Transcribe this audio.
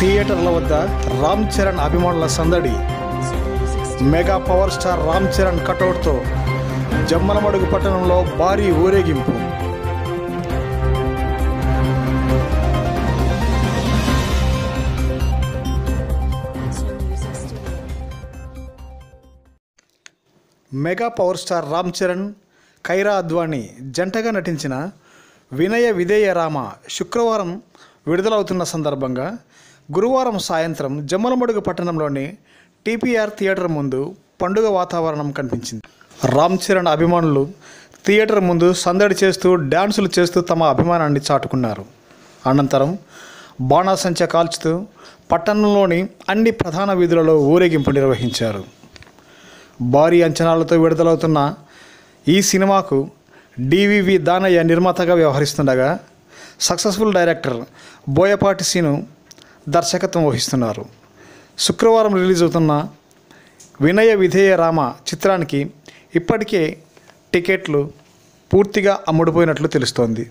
థియేటర్ల వద్ద రామ్ చరణ్ అభిమానుల సందడి. Mega power star Ram Charan కటౌట్తో Jammalamadugu పట్టణంలో భారీ ఊరేగింపు. Mega power star Ram Charan Kiara Advani జంటగా నటించిన వినయ విధేయ రామ శుక్రవారం విడుదలవుతున్న సందర్భంగా గురువారం సాయంత్రం జమ్మలమడుగు పట్టణంలోని టీపీఆర్ థియేటర్ ముందు పండుగ వాతావరణం కనిపించింది. రామ్ చరణ్ అభిమానులు థియేటర్ ముందు సందడి చేస్తూ డ్యాన్సులు చేస్తూ తమ అభిమానాన్ని చాటుకున్నారు. అనంతరం బాణాసంచ కాల్చుతూ పట్టణంలోని అన్ని ప్రధాన వీధులలో ఊరేగింపు నిర్వహించారు. భారీ అంచనాలతో విడుదలవుతున్న ఈ సినిమాకు డివివి దానయ్య నిర్మాతగా వ్యవహరిస్తుండగా సక్సెస్ఫుల్ డైరెక్టర్ బోయపాటి సీను దర్శకత్వం వహిస్తున్నారు. శుక్రవారం రిలీజ్ అవుతున్న వినయ విధేయ రామ చిత్రానికి ఇప్పటికే టికెట్లు పూర్తిగా అమ్ముడుపోయినట్లు తెలుస్తోంది.